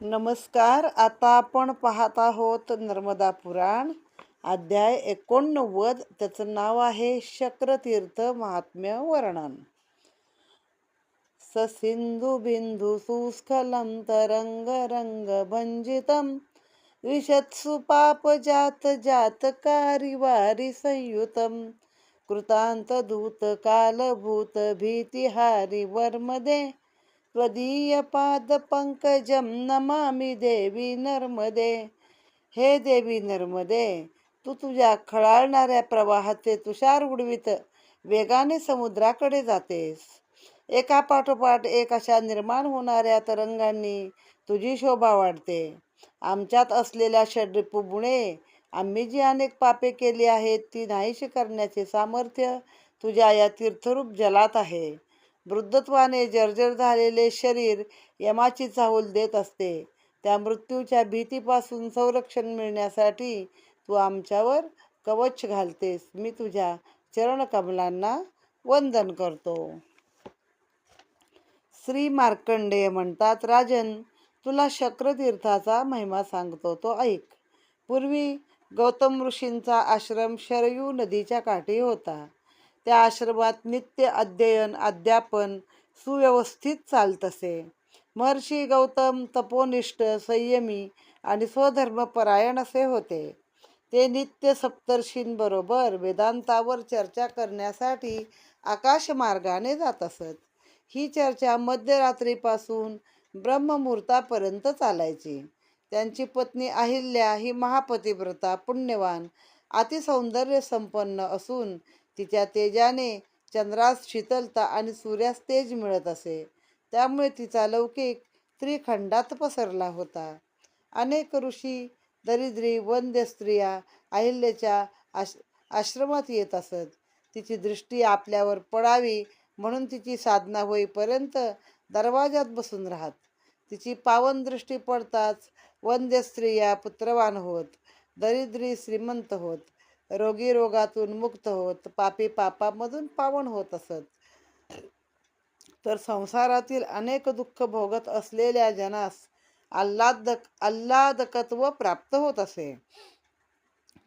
नमस्कार आता आपण पाहत आहोत नर्मदा पुराण अध्याय एकोणनव्वद त्याचं नाव आहे शक्रतीर्थ महात्म्य वर्णन. ससिंधू बिंदू सुस्खलं तरंग रंग भंजितम विशत्सु पाप जात जातकारी वारी संयुतम कृतांत दूत कालभूत भीतिहारी वर्मदे त्वदीय पाद पंकजम नमामि देवी नर्मदे. हे देवी नर्मदे तू तुझ्या खळाळणाऱ्या प्रवाहाचे तुषार उडवीत वेगाने समुद्राकडे जातेस. एका पाठोपाठ एक अशा निर्माण होणाऱ्या तरंगांनी तुझी शोभा वाढते. आमच्यात असलेल्या षड्रिपू आम्ही जी अनेक पापे केली आहेत ती नाहीशी करण्याचे सामर्थ्य तुझ्या या तीर्थरूप जलात आहे. वृद्धत्वाने जर्जर झालेले शरीर यमाची चाहूल देत असते. त्या मृत्यूच्या भीतीपासून संरक्षण मिळण्यासाठी तू आमच्यावर कवच घालतेस. मी तुझ्या चरणकमलांना वंदन करतो. श्री मार्कंडेय म्हणतात राजन तुला शक्रतीर्थाचा महिमा सांगतो तो ऐक. पूर्वी गौतम ऋषींचा आश्रम शरयू नदीच्या काठी होता. त्या आश्रमात नित्य अध्ययन अध्यापन सुव्यवस्थित चालत असे. महर्षी गौतम तपोनिष्ठ संयमी आणि स्वधर्मपरायण असे होते. ते नित्य सप्तर्षींबरोबर वेदांतावर चर्चा करण्यासाठी आकाशमार्गाने जात असत. ही चर्चा मध्यरात्रीपासून ब्रह्ममुहूर्तापर्यंत चालायची. त्यांची पत्नी अहिल्या ही महापतिव्रता पुण्यवान अतिसौंदर्य संपन्न असून तिच्या तेजाने चंद्रास शीतलता आणि सूर्यास तेज मिळत असे. त्यामुळे तिचा लौकिक त्रिखंडात पसरला होता. अनेक ऋषी दरिद्री वंद्य स्त्रिया अहिल्याच्या आश आश्रमात येत असत. तिची दृष्टी आपल्यावर पडावी म्हणून तिची साधना होईपर्यंत दरवाजात बसून राहत. तिची पावन दृष्टी पडताच वंद्य स्त्रिया पुत्रवान होत दरिद्री श्रीमंत होत. रोगी रोगातून मुक्त होत पापी पापामधून पावन होत असत. तर संसारातील अनेक दुःख भोगत असलेल्या जनास आल्हादक आल्हादकत्व प्राप्त होत असे.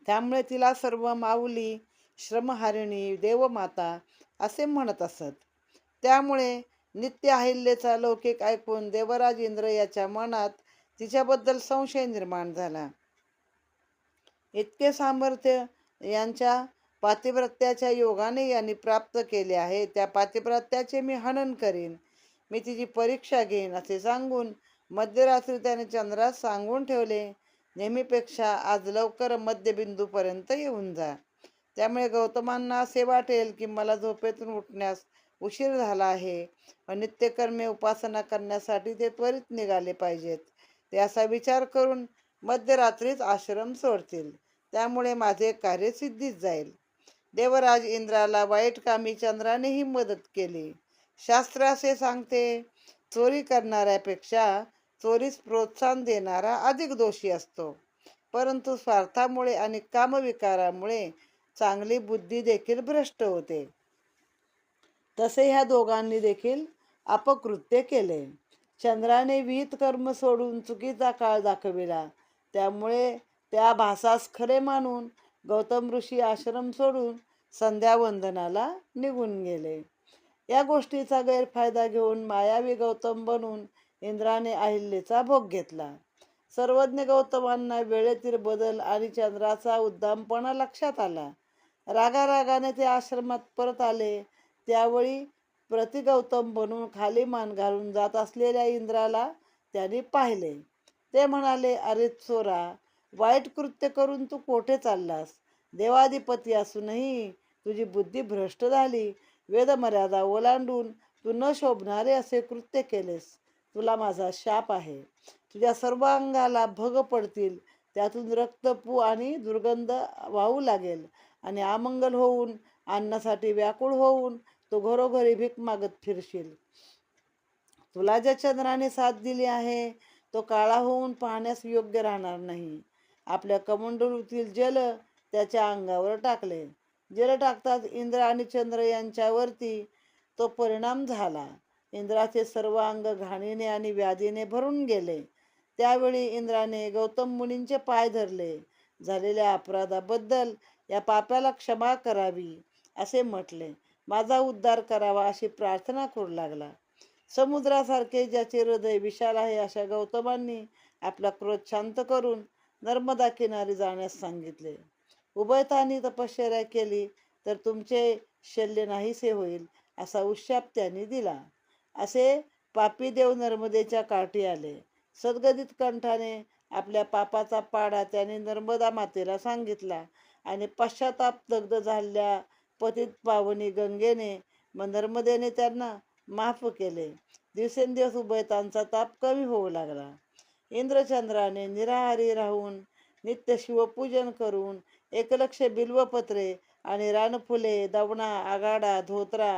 त्यामुळे तिला सर्व माऊली श्रमहारिणी देवमाता असे म्हणत असत. त्यामुळे नित्य अहिल्याचा लौकिक ऐकून देवराज इंद्र याच्या मनात तिच्याबद्दल संशय निर्माण झाला. इतके सामर्थ्य यांच्या पातिव्रत्याच्या योगाने यांनी प्राप्त केले आहे. त्या पातिव्रत्याचे मी हनन करीन. मी तिची परीक्षा घेईन असे सांगून मध्यरात्री त्याने चंद्रास सांगून ठेवले. नेहमीपेक्षा आज लवकर मध्यबिंदूपर्यंत येऊन जा. त्यामुळे गौतमांना असे वाटेल की मला झोपेतून उठण्यास उशीर झाला आहे व नित्यकर्मे उपासना करण्यासाठी ते त्वरित निघाले पाहिजेत. ते असा विचार करून मध्यरात्रीच आश्रम सोडतील. त्यामुळे माझे कार्य सिद्धीत जाईल. देवराज इंद्राला वाईट कामी चंद्रानेही मदत केली. शास्त्र असे सांगते चोरी करणाऱ्यापेक्षा चोरीस प्रोत्साहन देणारा अधिक दोषी असतो. परंतु स्वार्थामुळे आणि कामविकारामुळे चांगली बुद्धी देखील भ्रष्ट होते. तसे ह्या दोघांनी देखील अपकृत्य केले. चंद्राने विहित कर्म सोडून चुकीचा काळ दाखविला. त्यामुळे त्या भासास खरे मानून गौतम ऋषी आश्रम सोडून संध्यावंदनाला निघून गेले. या गोष्टीचा गैरफायदा घेऊन मायावी गौतम बनून इंद्राने अहिल्याचा भोग घेतला. सर्वज्ञ गौतमांना वेळेतील बदल आणि चंद्राचा उद्दामपणा लक्षात आला. रागारागाने ते आश्रमात परत आले. त्यावेळी प्रतिगौतम बनून खाली मान घालून जात असलेल्या इंद्राला त्यांनी पाहिले. ते म्हणाले अरे चोरा वाईट कृत्य करून तू कोठे चाललास? देवाधिपती असूनही तुझी बुद्धी भ्रष्ट झाली. वेदमर्यादा ओलांडून तू न शोभणारे असे कृत्य केलेस. तुला माझा शाप आहे. तुझ्या सर्व अंगाला भग पडतील. त्यातून रक्तपू आणि दुर्गंध वाहू लागेल आणि आमंगल होऊन अन्नासाठी व्याकुळ होऊन तो घरोघरी भीक मागत फिरशील. तुला ज्या चंद्राने साथ दिली आहे तो काळा होऊन पाहण्यास योग्य राहणार नाही. आपल्या कमंडलूतील जल त्याच्या अंगावर टाकले. जल टाकताच इंद्र आणि चंद्र यांच्यावरती तो परिणाम झाला. इंद्राचे सर्व अंग घाणीने आणि व्याधीने भरून गेले. त्यावेळी इंद्राने गौतम मुनींचे पाय धरले. झालेल्या अपराधाबद्दल या पाप्याला क्षमा करावी असे म्हटले. माझा उद्धार करावा अशी प्रार्थना करू लागला. समुद्रासारखे ज्याचे हृदय विशाल आहे अशा गौतमांनी आपला क्रोध शांत करून नर्मदा किनारी जाण्यास सांगितले. उभयतांनी तपश्चर्या केली तर तुमचे शल्य नाहीसे होईल असा उशाप त्यांनी दिला. असे पापी देव नर्मदेच्या काठी आले. सद्गदित कंठाने आपल्या पापाचा पाडा त्याने नर्मदा मातेला सांगितला आणि पश्चाताप दग्ध झालेल्या पतित पावनी गंगेने मग नर्मदेने त्यांना माफ केले. दिवसेंदिवस उभयतांचा ताप कमी होऊ लागला. इंद्रचंद्राने निराहारी राहून नित्य शिवपूजन करून एकलक्ष बिल्वपत्रे आणि रानफुले दवणा आगाडा धोत्रा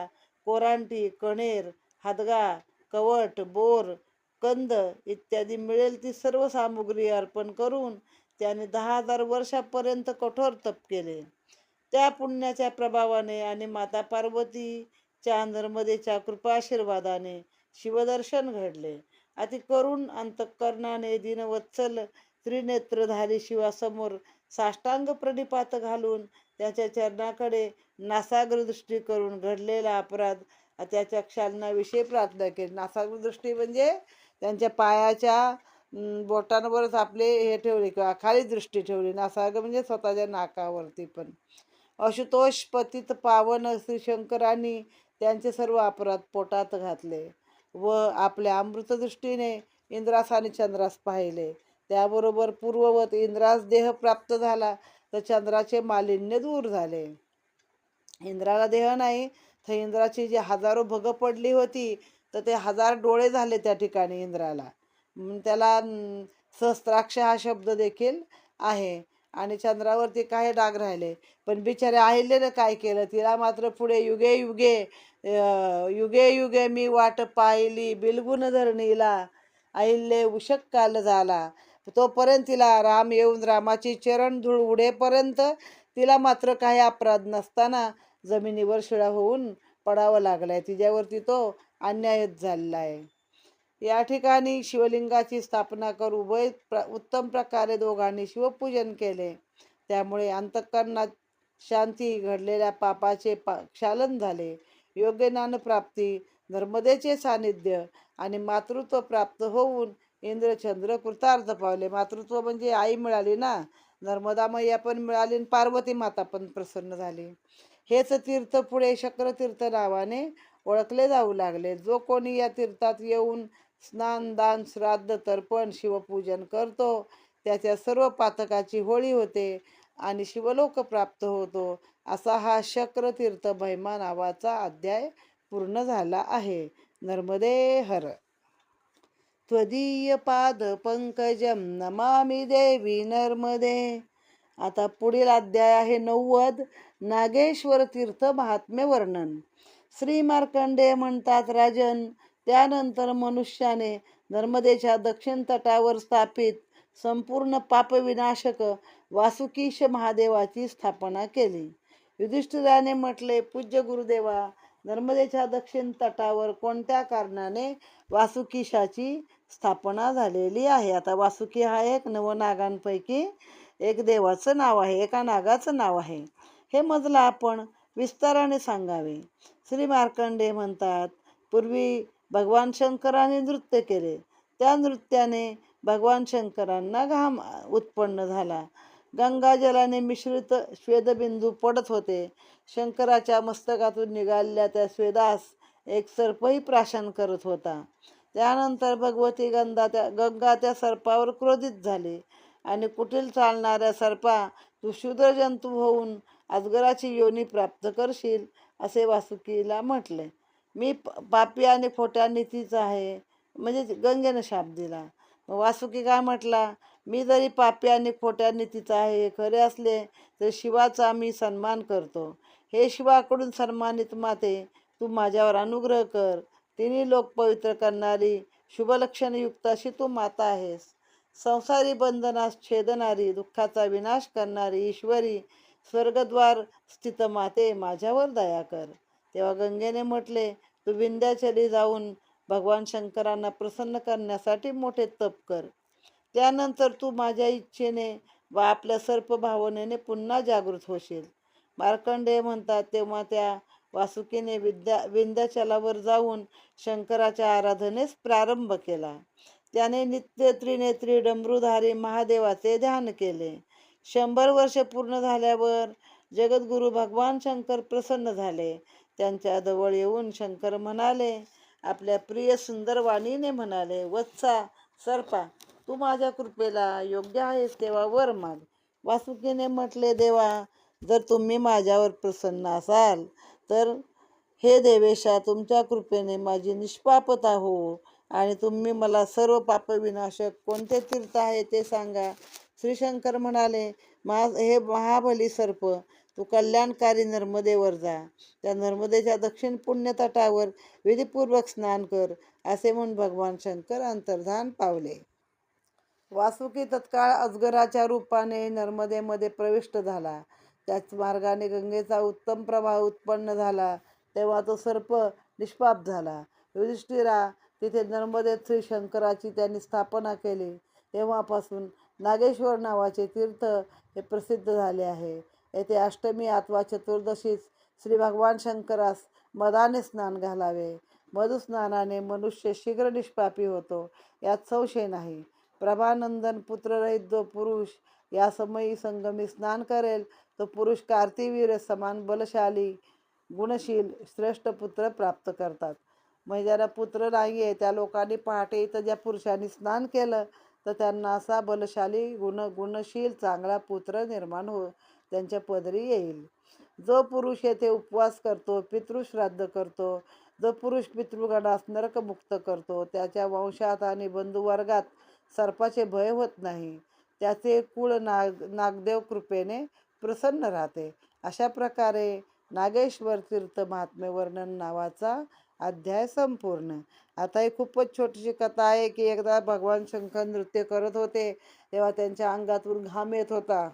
कोरांटी कणेर हादगा कवट बोर कंद इत्यादी मिळेल ती सर्व सामुग्री अर्पण करून त्याने दहा हजार वर्षापर्यंत कठोर तप केले. त्या पुण्याच्या प्रभावाने आणि माता पार्वतीच्या नर्मदेच्या कृपाशीर्वादाने शिवदर्शन घडले. अति करुण अंतकरणाने दिनवत्सल त्रिनेत्रधारी शिवासमोर. साष्टांग प्रणिपात घालून त्याच्या चरणाकडे नासाग्र दृष्टी करून घडलेला अपराध त्याच्या क्षालनाविषयी प्रार्थना केली. नासाग्र दृष्टी म्हणजे त्यांच्या पायाच्या बोटांवरच आपले हे ठेवले किंवा खाली दृष्टी ठेवली. नासाग म्हणजे स्वतःच्या नाकावरती पण. आशुतोष पतित पावन श्री शंकरांनी त्यांचे सर्व अपराध पोटात घातले. व आपल्या अमृतदृष्टीने इंद्रास आणि चंद्रास पाहिले. त्याबरोबर पूर्ववत इंद्रास देह प्राप्त झाला तर चंद्राचे मालिन्य दूर झाले. इंद्राला देह नाही तर इंद्राची जी हजारो भग पडली होती तर ते हजार डोळे झाले त्या ठिकाणी इंद्राला. त्याला सहस्त्राक्ष हा शब्द देखील आहे. आणि चंद्रावरती काही डाग राहिले. पण बिचारे आहिले काय केलं? तिला मात्र पुढे युगे युगे युगे युगे मी वाट पाहिली बिलगुन धरणीला आईले उशक काल झाला. तोपर्यंत तिला राम येऊन रामाची चरण धूळ उडेपर्यंत तिला मात्र काही अपराध नसताना जमिनीवर शिळा होऊन पडावं लागलाय. तिच्यावरती तो अन्यायच झालेला आहे या ठिकाणी शिवलिंगाची स्थापना करून उभय प्र उत्तम प्रकारे दोघांनी शिवपूजन केले. त्यामुळे अंतःकरणात शांती घडलेल्या पापाचे पा क्षालन झाले. योग्य ज्ञानप्राप्ती नर्मदेचे सानिध्य आणि मातृत्व प्राप्त होऊन इंद्रचंद्र कृतार्थ पावले. मातृत्व म्हणजे आई मिळाली ना? नर्मदा मैया पण मिळाली आणि पार्वती माता पण प्रसन्न झाली. हेच तीर्थ पुढे शक्रतीर्थ नावाने ओळखले जाऊ लागले. जो कोणी या तीर्थात येऊन स्नान दान श्राद्ध तर्पण शिवपूजन करतो त्याच्या सर्व पातकाची होळी होते आणि शिवलोक प्राप्त होतो. असा हा शक्रतीर्थ महिमा नावाचा अध्याय पूर्ण झाला आहे. नर्मदे हर. त्वदीय पाद पंकजम नमामि देवी नर्मदे. आता पुढील अध्याय आहे नव्वद. नागेश्वर तीर्थ महात्म्य वर्णन. श्री मार्कंडे म्हणतात राजन त्यानंतर मनुष्याने नर्मदेच्या दक्षिण तटावर स्थापित संपूर्ण पापविनाशक वासुकीश महादेवाची स्थापना केली. युधिष्ठिराने म्हटले पूज्य गुरुदेवा नर्मदेच्या दक्षिण तटावर कोणत्या कारणाने वासुकीशाची स्थापना झालेली आहे? आता वासुकी हा एक नवनागांपैकी एक देवाचं नाव आहे एका नागाचं नाव आहे. हे मजला आपण विस्ताराने सांगावे. श्री मार्कंडे म्हणतात पूर्वी भगवान शंकराने नृत्य केले. त्या नृत्याने भगवान शंकरांना घाम उत्पन्न झाला. गंगाजलाने मिश्रित श्वेदबिंदू पडत होते. शंकराच्या मस्तकातून निघालेल्या त्या स्वेदास एक सर्पही प्राशन करत होता. त्यानंतर भगवती गंगा त्या गंगा त्या सर्पावर क्रोधित झाली आणि कुटील चालणाऱ्या सर्पा तू शूद्र जंतू होऊन अजगराची योनी प्राप्त करशील असे वासुकीला म्हटले. मी प- पापी आणि खोट्या नीतीचा आहे. म्हणजे गंगेनं शाप दिला. वासुकी काय म्हटला? मी जरी पापी आणि खोट्या नीतीचा आहे हे खरे असले तर शिवाचा मी सन्मान करतो. हे शिवाकडून सन्मानित माते तू माझ्यावर अनुग्रह कर. तिन्ही लोक पवित्र करणारी शुभलक्षणयुक्त अशी तू माता आहेस. संसारी बंधनास छेदणारी दुःखाचा विनाश करणारी ईश्वरी स्वर्गद्वार स्थित माते माझ्यावर दया कर. तेव्हा गंगेने म्हटले तू विंध्याचली जाऊन भगवान शंकरांना प्रसन्न करण्यासाठी मोठे तप कर. त्यानंतर तू माझ्या इच्छेने व आपल्या सर्प भावनेने पुन्हा जागृत होशील. मार्कंडेय म्हणतात तेव्हा त्या वासुकीने विद्या विंध्याचलावर जाऊन शंकराच्या आराधनेस प्रारंभ केला. त्याने नित्य त्रिनेत्री डमरूधारी महादेवाचे ध्यान केले. शंभर वर्ष पूर्ण झाल्यावर जगद्गुरू भगवान शंकर प्रसन्न झाले. त्यांच्या जवळ येऊन शंकर म्हणाले आपल्या प्रिय सुंदर वाणीने म्हणाले वत्सा सर्पा तू माझ्या कृपेला योग्य आहेस तेव्हा वर माग. वासुकीने म्हटले देवा जर तुम्ही माझ्यावर प्रसन्न असाल तर हे देवेशा तुमच्या कृपेने माझी निष्पापता हो आणि तुम्ही मला सर्व पापविनाशक कोणते तीर्थ आहे ते सांगा. श्रीशंकर म्हणाले मा हे महाबली सर्प तू कल्याणकारी नर्मदेवर जा. त्या नर्मदेच्या दक्षिण पुण्यतटावर विधीपूर्वक स्नान कर असे म्हणून भगवान शंकर अंतर्धान पावले. वासुकी तत्काळ अजगराच्या रूपाने नर्मदेमध्ये प्रविष्ट झाला. त्याच मार्गाने गंगेचा उत्तम प्रवाह उत्पन्न झाला. तेव्हा तो सर्प निष्पाप झाला. युधिष्ठिरा तिथे नर्मदेत श्री शंकराची त्यांनी स्थापना केली. तेव्हापासून नागेश्वर नावाचे तीर्थ हे प्रसिद्ध झाले आहे. येथे अष्टमी अथवा चतुर्दशीस श्री भगवान शंकरास मदाने स्नान घालावे. मधुस्नानाने मनुष्य शीघ्र निष्पापी होतो. यात संशय नाही. प्रभानंदन पुत्ररहित जो पुरुष या समयी संगमी स्नान करेल तो पुरुष कार्तिवीर समान बलशाली गुणशील श्रेष्ठ पुत्र प्राप्त करतात. म्हणजे ज्याला पुत्र नाही आहे त्या लोकांनी पहाटे इथं ज्या पुरुषांनी स्नान केलं तर त्यांना असा बलशाली गुण गुणशील चांगला पुत्र निर्माण हो त्यांच्या पदरी येईल. जो पुरुष येथे उपवास करतो पितृश्राद्ध करतो जो पुरुष पितृगणास नरकमुक्त करतो त्याच्या वंशात आणि बंधुवर्गात सर्पाचे भय होत नाही. त्याचे कुळ नाग नागदेव कृपेने प्रसन्न राहते. अशा प्रकारे नागेश्वर तीर्थ महात्मे वर्णन नावाचा अध्याय संपूर्ण. आता ही खूपच छोटीशी कथा आहे की एकदा भगवान शंकर नृत्य करत होते तेव्हा त्यांच्या अंगातून घाम येत होता.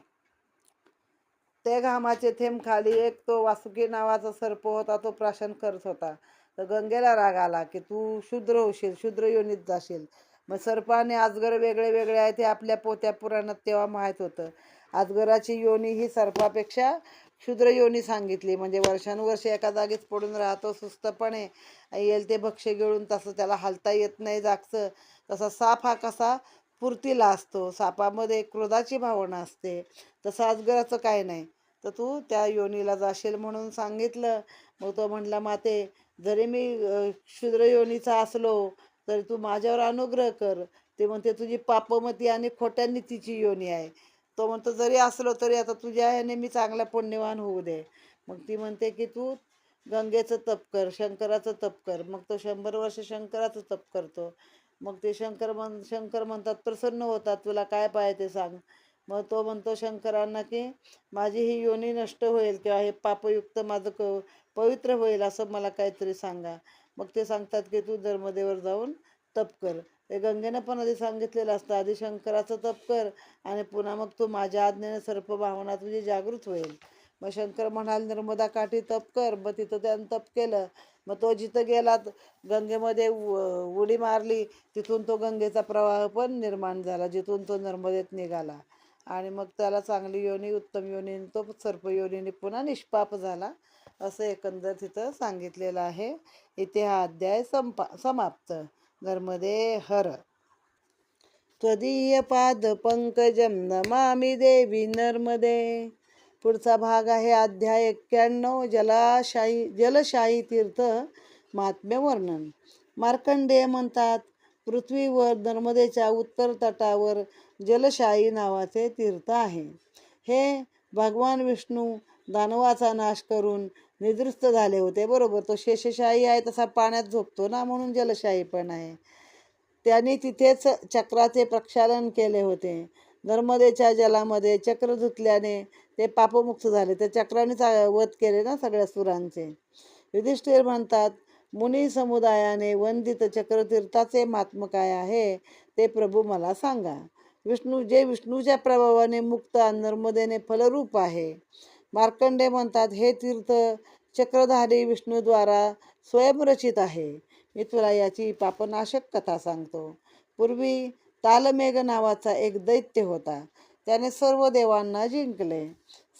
ते घामाचे थेंब खाली एक तो वासुकी नावाचा सर्प होता तो प्राशन करत होता. तर गंगेला राग आला की तू शूद्र होशील शूद्र योनीत जाशील. मग सर्पाने आजगर वेगळे वेगळे आहे ते आपल्या पोत्या पुराणात तेव्हा माहीत होतं. आजगराची योनी ही सर्पापेक्षा क्षुद्र योनी सांगितली. म्हणजे वर्षानुवर्ष एका जागीच पडून राहतो सुस्तपणे येईल ते भक्ष्य गिळून तसं त्याला हालता येत नाही जागचं. तसा साप हा कसा पुरतीला असतो. सापामध्ये क्रोधाची भावना असते. तसं आजगराचं काय नाही. तर तू त्या योनीला जाशील म्हणून सांगितलं. मग तो म्हणला माते जरी मी क्षुद्र योनीचा असलो तरी तू माझ्यावर अनुग्रह कर. ते म्हणते तुझी पापमती आणि खोट्यांनी तिची योनी आहे. तो म्हणतो जरी असलो तरी आता तुझ्या ह्याने मी चांगला पुण्यवान होऊ दे. मग ती म्हणते की तू गंगेचं तप कर शंकराचं तप कर. मग तो शंभर वर्ष शंकराचं तप करतो. मग ते शंकर म्हण शंकर म्हणतात प्रसन्न होतात तुला काय पाहिजे ते सांग. मग तो म्हणतो शंकरांना की माझी ही योनी नष्ट होईल किंवा हे पापयुक्त माझं क पवित्र होईल असं मला काहीतरी सांगा. मग ते सांगतात की तू धर्मदेवर जाऊन तप कर. ते गंगेनं पण आधी सांगितलेलं असतं आधी शंकराचं तप कर आणि पुन्हा मग तू माझ्या आज्ञेने सर्प भावना तुझी म्हणजे जागृत होईल. मग शंकर म्हणाल नर्मदा काठी तप कर. मग तिथं त्यानं तप केलं. मग तो जिथं गेला गंगेमध्ये उडी मारली तिथून तो गंगेचा प्रवाह पण निर्माण झाला जिथून तो नर्मदेत निघाला. आणि मग त्याला चांगली योनी उत्तम योनी तो सर्प योनीने पुन्हा निष्पाप झाला. असं एकंदर तिथं सांगितलेलं आहे. इथे हा अध्याय संपा समाप्त. नर्मदे हर. त्वदीय पाद पंकजम नमामि देवी नर्मदे. पुढचा भाग आहे अध्याय एक्क्याण्णव जलाशाही जलशाही तीर्थ महात्म्य वर्णन. मार्कंडेय म्हणतात पृथ्वीवर नर्मदेच्या उत्तर तटावर जलशाही नावाचे तीर्थ आहे. हे भगवान विष्णू दानवाचा नाश करून निदृस्त झाले होते बरोबर. तो शेषशाही आहे तसा पाण्यात झोपतो ना म्हणून जलशाही पण आहे. त्यांनी तिथेच चक्राचे प्रक्षालन केले होते. नर्मदेच्या जलामध्ये चक्र धुतल्याने ते पापमुक्त झाले. त्या चक्रानेच वध केले ना सगळ्या सुरांचे. युधिष्ठिर म्हणतात मुनी समुदायाने वंदित चक्रतीर्थाचे महात्म काय आहे ते प्रभू मला सांगा. विष्णू जे विष्णूच्या प्रभावाने मुक्त नर्मदेने फलरूप आहे मार्कंडे म्हणतात हे तीर्थ चक्रधारी विष्णूद्वारा स्वयंरचित आहे. मी तुला याची पापनाशक कथा सांगतो. पूर्वी तालमेघ नावाचा एक दैत्य होता. त्याने सर्व देवांना जिंकले.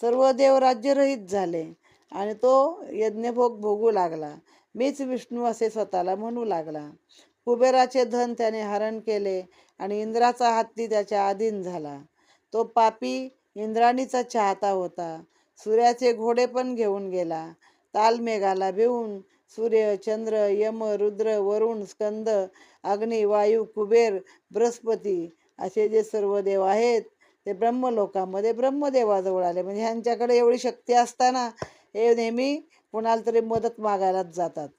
सर्व देव राज्यरहित झाले आणि तो यज्ञभोग भोगू लागला. मीच विष्णू असे स्वतःला म्हणू लागला. कुबेराचे धन त्याने हरण केले आणि इंद्राचा हत्ती त्याच्या अधीन झाला. तो पापी इंद्राणीचा चाहता होता. सूर्याचे घोडे पण घेऊन गेला. तालमेघाला भिवून सूर्य चंद्र यम रुद्र वरुण स्कंद अग्नी वायू कुबेर बृहस्पती असे जे सर्व देव आहेत ते ब्रह्मलोकामध्ये ब्रह्मदेवाजवळ आले. म्हणजे ह्यांच्याकडे एवढी शक्ती असताना हे नेहमी कुणाला तरी मदत मागायलाच जातात.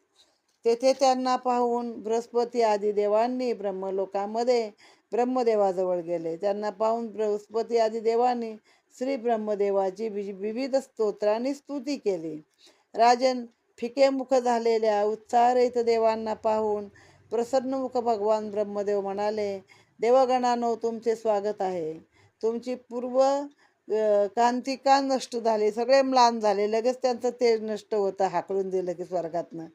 तेथे त्यांना पाहून बृहस्पती आदी देवांनी ब्रह्मलोकामध्ये ब्रह्मदेवाजवळ गेले. त्यांना पाहून बृहस्पती आदी देवांनी श्री ब्रह्मदेवाची वि- विविध स्तोत्रांनी स्तुती केली. राजन फिके मुख झालेल्या उत्साहरहित देवांना पाहून प्रसन्नमुख भगवान ब्रह्मदेव म्हणाले देवगणानो तुमचे स्वागत आहे. तुमची पूर्व अ, कांती का नष्ट झाली? सगळे म्लान झाले. लगेच त्यांचं तेज नष्ट होतं हाकलून दिलं की स्वर्गातनं.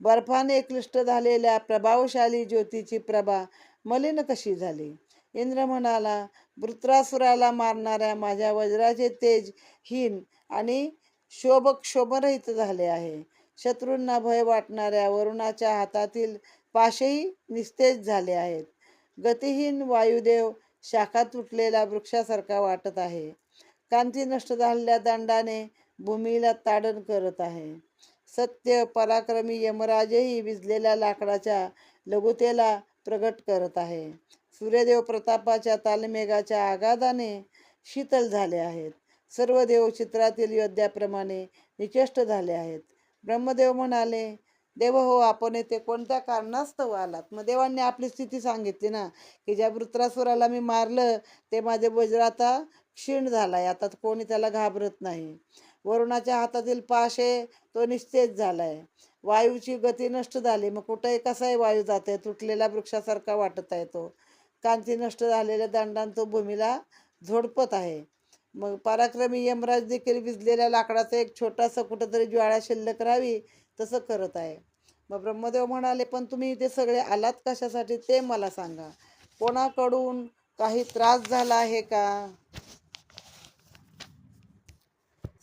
बर्फाने क्लिष्ट झालेल्या प्रभावशाली ज्योतीची प्रभा मलिन कशी झाली? इंद्र म्हणाला वृत्रासुराला मारणाऱ्या माझ्या वज्राचे तेज हीन आणि शोभक्षोभरहित झाले आहे. शत्रूंना भय वाटणाऱ्या वरुणाच्या हातातील पाशही निस्तेज झाले आहेत. गतिहीन वायुदेव शाखा तुटलेला वृक्षासारखा वाटत आहे. कांती नष्ट झालेल्या दंडाने भूमीला ताडण करत आहे. सत्य पराक्रमी यमराजही विजलेल्या लाकडाच्या लघुतेला प्रगट करत आहे. सूर्यदेव प्रतापाच्या तालमेघाच्या आगादाने शीतल झाले आहेत. सर्व देव चित्रातील योद्ध्याप्रमाणे निचेष्ट झाले आहेत. ब्रह्मदेव म्हणाले देव हो आपण येथे कोणत्या कारणास्तव आलात? मग देवांनी आपली स्थिती सांगितली ना की ज्या वृत्रासुराला मी मारलं ते माझे वज्र आता क्षीण झाला आहे आता कोणी त्याला घाबरत नाही. वरुणाच्या हातातील पाशे तो निस्तेज आहे वायूची गती नष्ट झाली. मग कुठेही कसाही वायू जात आहे तुटलेल्या वृक्षासारखा वाटत आहे तो. कांती नष्ट झालेल्या दंडान तो भूमीला झोडपत आहे. मग पराक्रमी यमराज देखील विजलेल्या लाकडाचा एक छोटासा कुठंतरी ज्वाळा शिल्लक राहावी तसं करत आहे. मग ब्रह्मदेव म्हणाले पण तुम्ही इथे सगळे आलात कशासाठी ते मला सांगा. कोणाकडून काही त्रास झाला आहे का?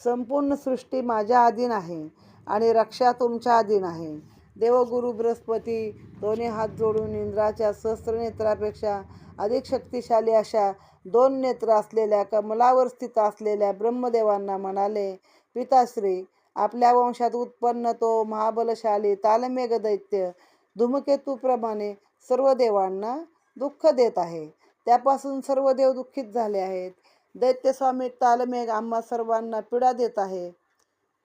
संपूर्ण सृष्टी माझ्या अधीन आहे आणि रक्षा तुमच्या अधीन आहे. देवगुरु बृहस्पती दोन्ही हात जोडून इंद्राच्या सहस्त्र नेत्रापेक्षा अधिक शक्तिशाली अशा दोन नेत्र असलेल्या कमलावर स्थित असलेल्या ब्रह्मदेवांना म्हणाले पिताश्री आपल्या वंशात उत्पन्न तो महाबलशाली तालमेघ दैत्य धूमकेतूप्रमाणे सर्व देवांना दुःख देत आहे. त्यापासून सर्व देव दुःखित झाले आहेत. दैत्यस्वामी तालमेघ आम्हा सर्वांना पीडा देत आहे.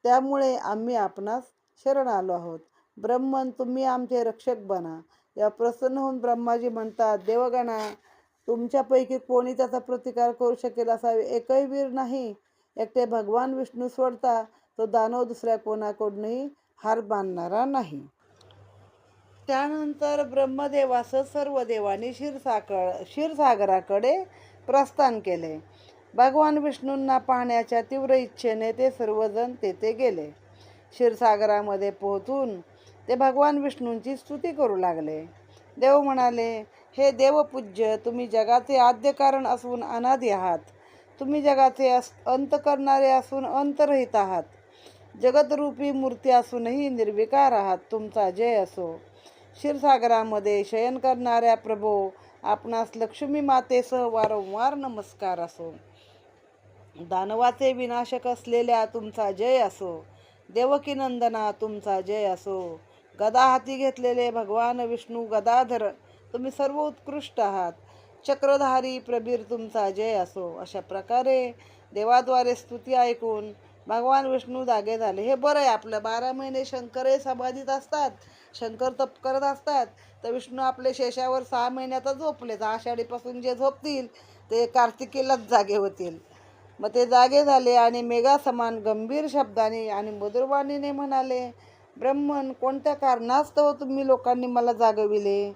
त्यामुळे आम्ही आपणास शरण आलो आहोत. ब्रह्मन तुम्ही आमचे रक्षक बना. या प्रसन्न होऊन ब्रह्माजी म्हणतात देवगणा तुमच्यापैकी कोणी त्याचा प्रतिकार करू शकेल असा एकही वीर नाही. एकटे भगवान विष्णू सोडता तो दानव दुसऱ्या कोणाकडूनही हार बांधणारा नाही. त्यानंतर ब्रह्मदेवासह सर्व देवांनी क्षीरसागर क्षीरसागराकडे प्रस्थान केले. भगवान विष्णूंना पाहण्याच्या तीव्र इच्छेने ते सर्वजण तेथे गेले. क्षीरसागरामध्ये पोहोचून ते भगवान विष्णूंची स्तुती करू लागले. देव म्हणाले हे देवपूज्य तुम्ही जगाचे आद्य कारण असून अनादी आहात. तुम्ही जगाचे अस अंत करणारे असून अंतरहित आहात. जगतरूपी मूर्ती असूनही निर्विकार आहात तुमचा जय असो. क्षीरसागरामध्ये शयन करणाऱ्या प्रभो आपणास लक्ष्मी मातेसह वारंवार नमस्कार असो. दानवाचे विनाशक असलेल्या तुमचा जय असो. देवकीनंदना तुमचा जय असो. गदा हाती घेतलेले भगवान विष्णू गदाधर तुम्ही सर्व उत्कृष्ट आहात. चक्रधारी प्रबीर तुमचा जय असो. अशा प्रकारे देवाद्वारे स्तुती ऐकून भगवान विष्णू जागे झाले. हे बरं आहे आपलं बारा महिने शंकर हे समाधीत असतात शंकर तप करत असतात तर विष्णू आपले शेषावर सहा महिन्यात झोपले. तर आषाढीपासून जे झोपतील ते कार्तिकीलाच जागे होतील. मग ते जागे झाले आणि मेघा समान गंभीर शब्दाने आणि मधुरवाणीने म्हणाले ब्रह्मन कोणत्या कारणास्तव तुम्ही लोकांनी मला जागविले?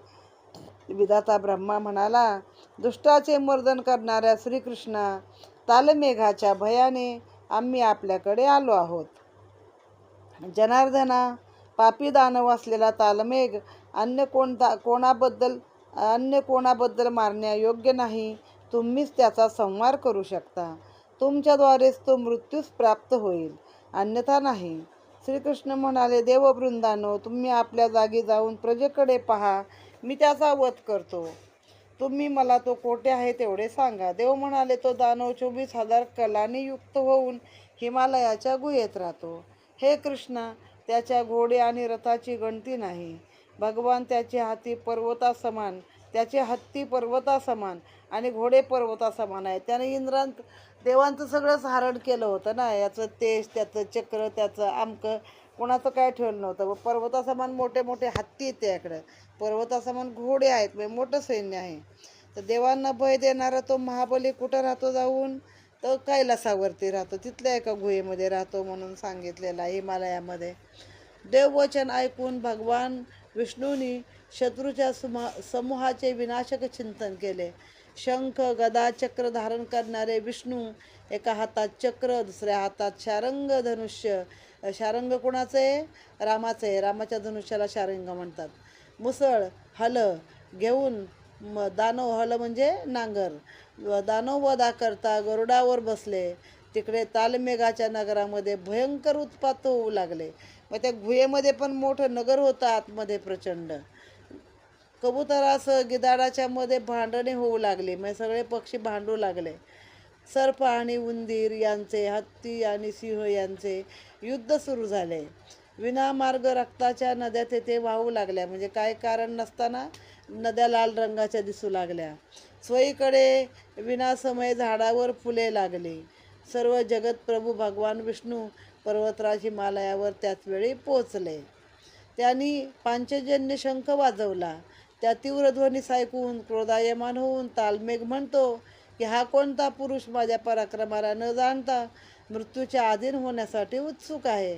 विधाता ब्रह्मा म्हणाला दुष्टाचे मर्दन करणाऱ्या श्रीकृष्णा तालमेघाच्या भयाने आम्ही आपल्याकडे आलो आहोत. जनार्दना पापी दानव असलेला तालमेघ अन्य कोणता कोणाबद्दल अन्य कोणाबद्दल मारण्यायोग्य नाही तुम्हीच त्याचा संहार करू शकता. तुमच्याद्वारेच तो मृत्यूस प्राप्त होईल अन्यथा नाही. श्रीकृष्ण म्हणाले देववृंदानो तुम्ही आपल्या जागी जाऊन प्रजेकडे पहा. मी त्याचा वध करतो. तुम्ही मला तो कोठे आहे तेवढे सांगा. देव म्हणाले तो दानव चोवीस हजार कलांनी युक्त होऊन हिमालयाच्या गुहेत राहतो. हे कृष्णा त्याच्या घोडे आणि रथाची गणती नाही. भगवान त्याचे हाती पर्वता समान त्याचे हत्ती पर्वता समान आणि घोडे पर्वता समान आहे त्याने इंद्रांत देवांचं सगळंच हरण केलं होतं ना. याचं तेज त्याचं चक्र त्याचं आमकं कोणाचं काय ठेवलं नव्हतं. व पर्वतासमान मोठे मोठे हत्ती आहेत त्याकडं. पर्वतासमान घोडे आहेत म्हणजे मोठं सैन्य आहे. तर देवांना भय देणारा तो महाबली कुठं राहतो जाऊन? तर कैलासावरती राहतो? तिथल्या एका गुहेमध्ये राहतो म्हणून सांगितलेला हिमालयामध्ये. देववचन ऐकून भगवान विष्णूंनी शत्रूच्या सुमा समूहाचे विनाशक चिंतन केले. शंख गदा चक्र धारण करणारे विष्णू एका हातात चक्र दुसऱ्या हातात शारंग धनुष्य. शारंग कोणाचं? आहे रामाचं. आहे रामाच्या धनुष्याला शारंग म्हणतात. मुसळ हल घेऊन म दानव हल म्हणजे नांगर. दानव वधा करता गरुडावर बसले. तिकडे तालमेघाच्या नगरामध्ये भयंकर उत्पात होऊ लागले. मग त्या गुहेमध्ये पण मोठं नगर होतं आतमध्ये प्रचंड. कबुतरास गिदाडाच्या मध्ये भांडणे होऊ लागली. मग सगळे पक्षी भांडू लागले. सर्प आणि उंदीर यांचे हत्ती आणि सिंह यांचे युद्ध सुरू झाले. विनामार्ग रक्ताच्या नद्या तेथे वाहू लागल्या. म्हणजे काय कारण नसताना नद्या लाल रंगाच्या दिसू लागल्या. सोयीकडे विनासमय झाडावर फुले लागली. सर्व जगत प्रभू भगवान विष्णू पर्वतराज हिमालयावर त्याच वेळी पोचले त्यांनी पांचजन्य शंख वाजवला. त्या तीव्र ध्वनीस ऐकून क्रोधायमान होऊन तालमेघ म्हणतो की हा कोणता पुरुष माझ्या पराक्रमाला न जाणता मृत्यूच्या अधीन होण्यासाठी उत्सुक आहे?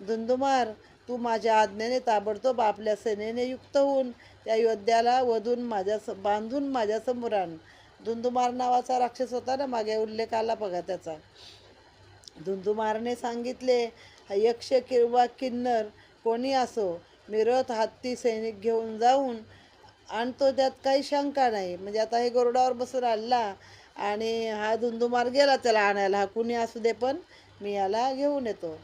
धुंदुमार तू माझ्या आज्ञेने ताबडतोब आपल्या सेनेने युक्त होऊन त्या योद्ध्याला वधून माझ्या बांधून माझ्यासमोर आण. धुंदुमार नावाचा राक्षस होता ना मागे उल्लेख आला बघा त्याचा. धुंदुमारने सांगितले यक्ष किंवा किन्नर कोणी असो मिरत हत्ती सैनिक घेऊन जाऊन आणतो त्यात काही शंका नाही. म्हणजे आता हे गरुडावर बसून आणला आणि हा धुंधुमार गेला त्याला आणायला. हा कुणी असू दे पण मी याला घेऊन येतो.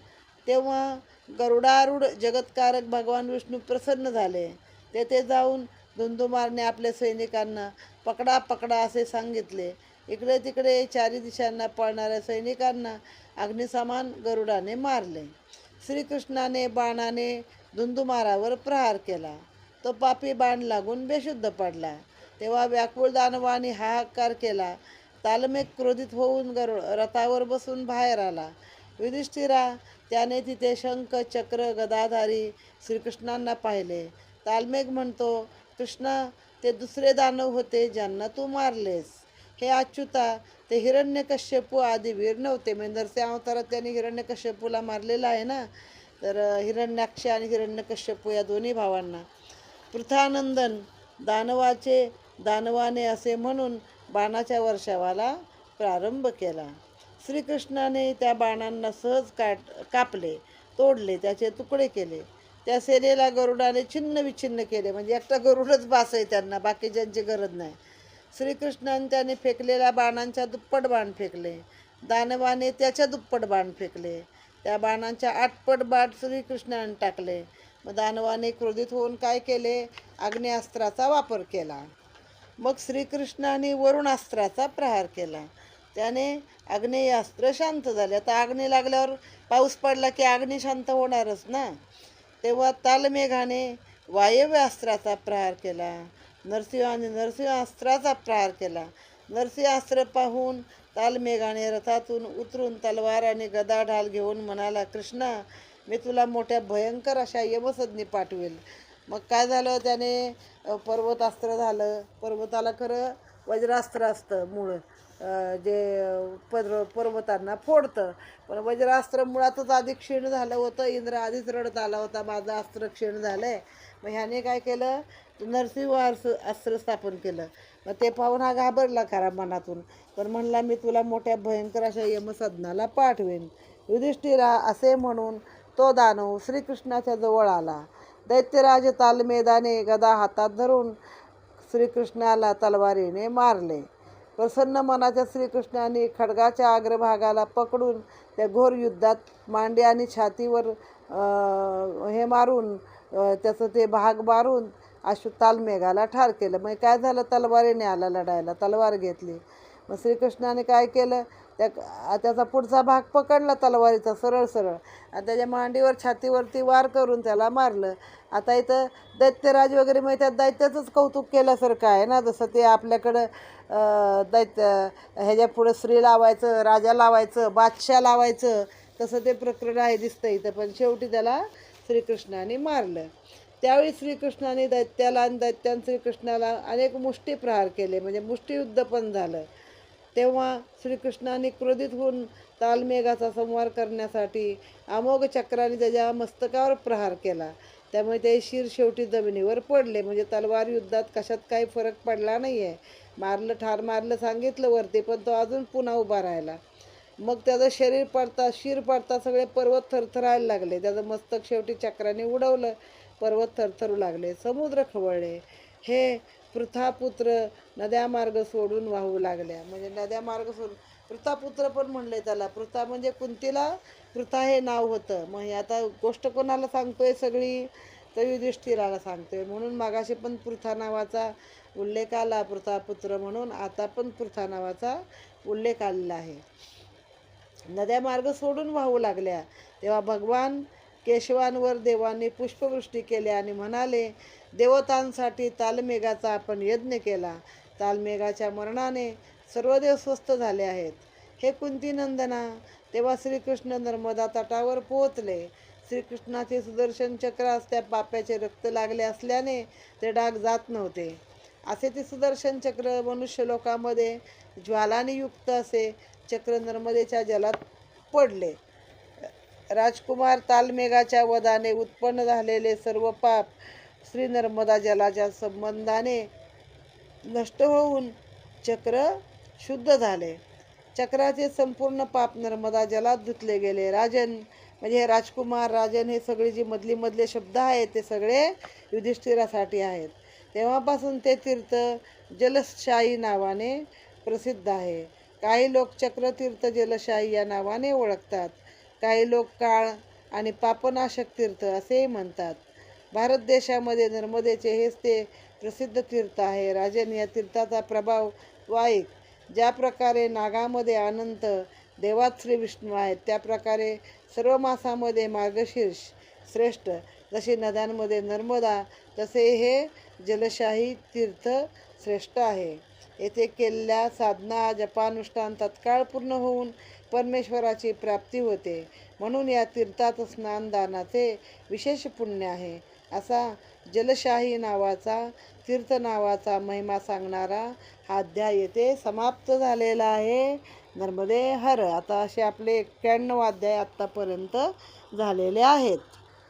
तेव्हा गरुडारूढ जगतकारक भगवान विष्णू प्रसन्न झाले. तेथे जाऊन धुंधुमारने आपल्या सैनिकांना पकडा पकडा असे सांगितले. इकडे तिकडे चारी दिशांना पळणाऱ्या सैनिकांना अग्निसमान गरुडाने मारले. श्रीकृष्णाने बाणाने धुंदुमारावर प्रहार केला. तो पापी बाण लागून बेशुद्ध पडला. तेव्हा व्याकुळ दानवाने हाहाकार केला. तालमेघ क्रोधित होऊन गरुड रथावर बसून बाहेर आला. युधिष्ठिरा त्याने तिथे शंख चक्र गदाधारी श्रीकृष्णांना पाहिले. तालमेघ म्हणतो कृष्णा ते दुसरे दानव होते ज्यांना तू मारलेस. हे अच्युता ते हिरण्यकश्यपू आधी वीर नव्हते. म्हणजे अवतारात त्यांनी हिरण्यकश्यपूला मारलेला आहे ना? तर हिरण्याक्ष आणि हिरण्यकश्यपू या दोन्ही भावांना. पृथानंदन दानवाचे दानवाने असे म्हणून बाणाच्या वर्षावाला प्रारंभ केला. श्रीकृष्णाने त्या बाणांना सहज काट कापले तोडले त्याचे तुकडे केले. त्या सेनेला गरुडाने छिन्न विच्छिन्न केले. म्हणजे एकटा गरुडच बास आहे त्यांना बाकीच्यांची गरज नाही. श्रीकृष्णाने त्याने फेकलेल्या बाणांच्या दुप्पट बाण फेकले. दानवाने त्याच्या दुप्पट बाण फेकले. त्या बाणांच्या आठपट बाण श्रीकृष्णाने टाकले. मग दानवाने क्रोधित होऊन काय केले? अग्नेअस्त्राचा वापर केला. मग श्रीकृष्णाने वरुणास्त्राचा प्रहार केला. त्याने आग्नेय अस्त्र शांत झाले. आता आग्ने लागल्यावर पाऊस पडला की अग्नी शांत होणारच ना? तेव्हा तालमेघाने वायव्य अस्त्राचा प्रहार केला. नरसिंहाने नरसिंहास्त्राचा प्रहार केला. नरसिंहास्त्र पाहून तालमेघाने रथातून उतरून तलवार आणि गदा ढाल घेऊन म्हणाला कृष्णा मी तुला मोठ्या भयंकर अशा यमसज्ञी पाठवेल. मग काय झालं? त्याने पर्वतास्त्र झालं. पर्वताला खरं वज्रास्त्र असतं मूळ. जे पर्व पर्वतांना फोडतं. पण वज्रास्त्र मुळातच आधी क्षीण झालं होतं. इंद्र आधीच रडत आला होता. माझं अस्त्र क्षीण झालं आहे मग ह्याने काय केलं? नरसिंह अस्त्र अस्त्र स्थापन केलं. मग ते पाहून हा घाबरला खरा मनातून. पण म्हणला मी तुला मोठ्या भयंकर अशा यमसाधनाला पाठवेन. युधिष्ठिरा असे म्हणून तो दानव श्रीकृष्णाच्या जवळ आला. दैत्यराज तालमेदाने गदा हातात धरून श्रीकृष्णाला तलवारीने मारले. प्रसन्न मनाच्या श्रीकृष्णाने खडगाच्या अग्रभागाला पकडून त्या घोर युद्धात मांडी आणि छातीवर हे मारून त्याचं ते भाग मारून अशु तालमेघाला ठार केलं. मग काय झालं? तलवारीने आला लढायला. तलवार घेतली. मग श्रीकृष्णाने काय केलं? त्या त्याचा पुढचा भाग पकडला तलवारीचा सरळ सरळ. आणि त्याच्या मांडीवर छातीवरती वार करून त्याला मारलं. आता इथं दैत्यराज वगैरे मग त्या दैत्याचंच कौतुक केल्यासारखं आहे ना? जसं ते आपल्याकडं दैत्य ह्याच्या पुढं स्त्री लावायचं राजा लावायचं बादशाह लावायचं. तसं ते प्रकरण आहे दिसतं इथं. पण शेवटी त्याला श्रीकृष्णाने मारलं. त्यावेळी श्रीकृष्णाने दैत्याला आणि दैत्यान श्रीकृष्णाला अनेक मुष्टी प्रहार केले. म्हणजे मुष्टियुद्ध पण झालं. तेव्हा श्रीकृष्णाने क्रोधित होऊन तालमेघाचा संवार करण्यासाठी अमोघ चक्राने त्याच्या मस्तकावर प्रहार केला. त्यामुळे ते शिर शेवटी जमिनीवर पडले. म्हणजे तलवार युद्धात कशात काही फरक पडला नाही आहे मारलं ठार मारलं सांगितलं वरती पण तो अजून पुन्हा उभा राहिला. मग त्याचं शरीर पडता शिर पडता सगळे पर्वत थरथरायला लागले. त्याचं मस्तक शेवटी चक्राने उडवलं. पर्वत थरथरू लागले समुद्र खवळले. हे पृथापुत्र नद्या मार्ग सोडून वाहू लागल्या. म्हणजे नद्या मार्ग सोडून पृथापुत्र पण म्हणले त्याला पृथा म्हणजे कुंतीला पृथा हे नाव होतं. मग हे आता गोष्ट कोणाला सांगतोय सगळी? तर युधिष्ठिराला सांगतोय. म्हणून मागाशी पण पृथा नावाचा उल्लेख आला पृथापुत्र म्हणून. आता पण पृथा नावाचा उल्लेख आलेला आहे. नद्या मार्ग सोडून वाहू लागल्या. तेव्हा भगवान केशवांवर देवांनी पुष्पवृष्टी केली आणि म्हणाले देवतांसाठी तालमेघाचा आपण यज्ञ केला. तालमेघाच्या मरणाने सर्व देव स्वस्थ झाले आहेत. हे कुंतीनंदना तेव्हा श्रीकृष्ण नर्मदा तटावर पोहोचले. श्रीकृष्णाचे सुदर्शन चक्रास त्या पाप्याचे रक्त लागले असल्याने ते डाग जात नव्हते. असे ते सुदर्शन चक्र मनुष्य लोकांमध्ये ज्वालाने युक्त असे चक्र नर्मदेच्या जलात पडले. राजकुमार तालमेघाच्या वधाने उत्पन्न झालेले सर्व पाप श्री नर्मदा जलाच्या संबंधाने नष्ट होऊन चक्र शुद्ध झाले. चक्राचे संपूर्ण पाप नर्मदा जलात धुतले गेले. राजन म्हणजे हे राजकुमार राजन हे सगळे जे मधली मधले शब्द आहेत ते सगळे युधिष्ठिरासाठी आहेत. तेव्हापासून ते तीर्थ जलशाही नावाने प्रसिद्ध आहे. काही लोक चक्रतीर्थ जलशाही या नावाने ओळखतात. काही लोक काळ आणि पापनाशक तीर्थ असेही म्हणतात. भारत देशामध्ये नर्मदेचे हेच ते प्रसिद्ध तीर्थ आहे. राजन या तीर्थाचा प्रभाव वाईक ज्या प्रकारे नागामध्ये अनंत देवात श्री विष्णू आहेत त्या प्रकारे सर्व मासामध्ये मार्गशीर्ष श्रेष्ठ जसे नद्यांमध्ये नर्मदा तसे हे जलशाही तीर्थ श्रेष्ठ आहे. येथे केलेल्या साधना जपानुष्ठान तत्काळ पूर्ण होऊन परमेश्वराची प्राप्ती होते. म्हणून या तीर्थात स्नानदानाचे विशेष पुण्य आहे. असा जलशाही नावाचा तीर्थ नावाचा महिमा सांगणारा हा अध्याय येथे समाप्त झालेला आहे. नर्मदे हर. आता असे आपले एक्क्याण्णव अध्याय आत्तापर्यंत झालेले आहेत.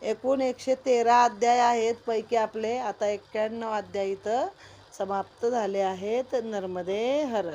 एकूण एकशे तेरा अध्याय आहेत. पैकी आपले आता एक्क्याण्णव अध्याय इथं समाप्त झाले आहेत नर्मदे हर.